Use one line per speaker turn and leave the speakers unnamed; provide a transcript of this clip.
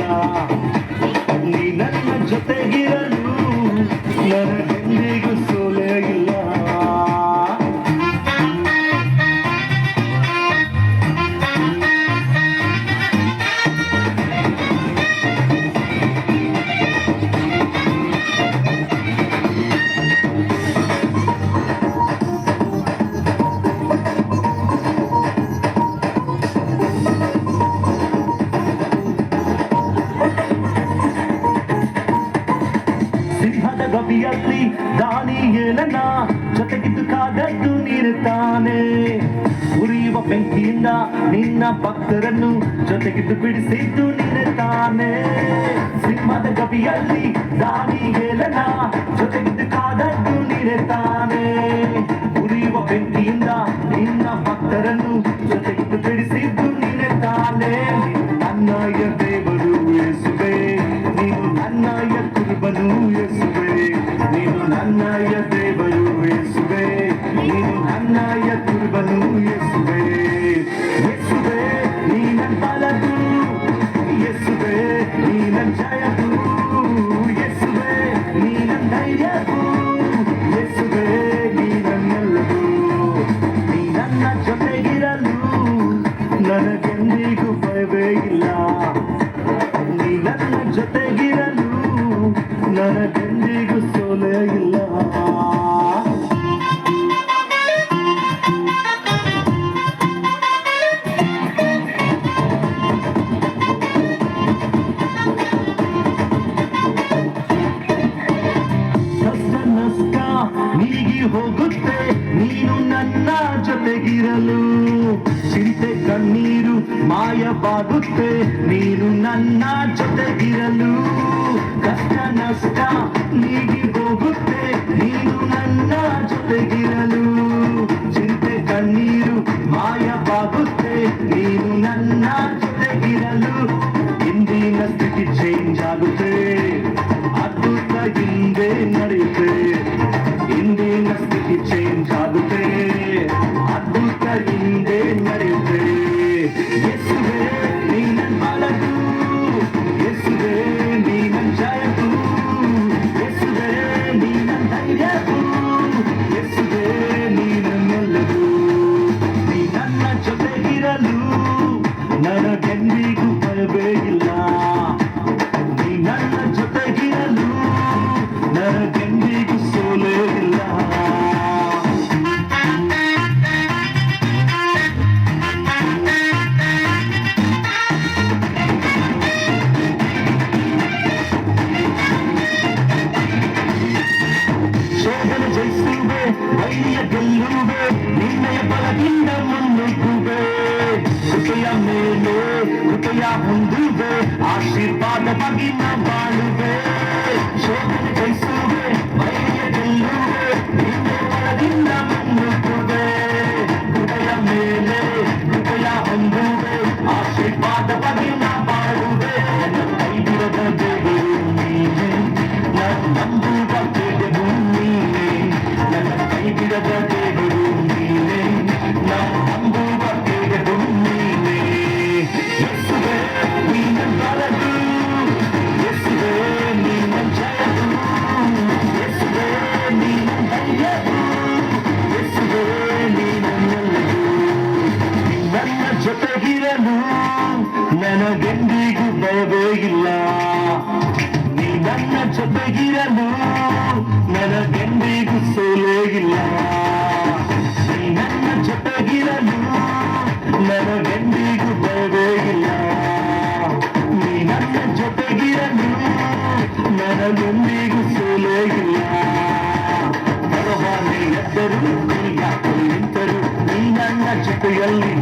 Maria. ಗವಿಯಲ್ಲಿ ದಾನಿಯೇಲನ ಜೊತೆಗಿದ್ದು ಕಾದದ್ದು ನೀರುತ್ತಾನೆ ತಾನೇ. ಉರಿಯುವ ಬೆಂಕಿಯಿಂದ ನಿನ್ನ ಭಕ್ತರನ್ನು ಜೊತೆಗಿದ್ದು ಬಿಡಿಸಿದ್ದು ನೀರುತ್ತಾನೆ ತಾನೇ. ಸಿಂಹದ ಗವಿಯಲ್ಲಿ ದಾನಿಯೇಲನ ಜೊತೆಗಿದ್ದು ಕಾದದ್ದು ನೀರುತ್ತಾನೆ ತಾನೇ. ಉರಿಯುವ ಬೆಂಕಿಯಿಂದ ನಿನ್ನ ಭಕ್ತರನ್ನು ಜೊತೆಗಿದ್ದು ಬಿಡಿಸಿದ್ದು ಹೋಗುತ್ತೆ ನೀನು ನನ್ನ ಜೊತೆಗಿರಲು. ಚಿಂತೆ ಕಣ್ಣೀರು ಮಾಯವಾಗುತ್ತೆ ನೀನು ನನ್ನ ಜೊತೆಗಿರಲು. ಕಷ್ಟ ನಷ್ಟ ನೀಗಿ ಹೋಗುತ್ತೆ ಜೊತೆಗಿರಲು ಚಿಂತೆ ಕಣ್ಣೀರು ಮಾಯವಾಗುತ್ತೆ ನೀನು ನನ್ನ ಜೊತೆಗಿರಲು ಇಂದಿನ ಸ್ಥಿತಿ ಚೇಂಜ್ ಆಗುತ್ತೆ ಅದ್ಭುತ ಹಿಂದೆ ನಡೆಯುತ್ತೆ ಇಂದಿನ ಸ್ಥಿತಿ ಚೇಂಜ್ ಆಗುತ್ತೆ ಅದ್ಭುತ ಹಿಂದೆ ನಡೆಯುತ್ತೆ ಯೇಸುವೆ ನೀ ನನ್ನ ಬಲದು ಯೇಸುವೆ ನೀ ನನ್ನ ಜಯದು ಯೇಸುವೆ বন্ধু গো আশীর্বাদ বাগিনা বাড়ি ನನಗೆಂದಿಗೂ ಭಯವೇ ಇಲ್ಲ. ನೀ ನನ್ನ ಜೊತೆಗಿರಲು ನನಗೆಂದಿಗೂ ಸೋಲೇ ಇಲ್ಲ. ನೀ ನನ್ನ ಜೊತೆಗಿರಲು ನನಗೆಂದಿಗೂ ಭಯವೇ ಇಲ್ಲ. ನೀ ನನ್ನ ಜೊತೆಗಿರಲು ನನಗೆಂದಿಗೂ ಸೋಲೇ ಇಲ್ಲ. ಬರವಾನೆ ಎದ್ದರು ಯಾಕಲು ನಿಂತರು, ನೀ ನನ್ನ ಜೊತೆಯಲ್ಲಿ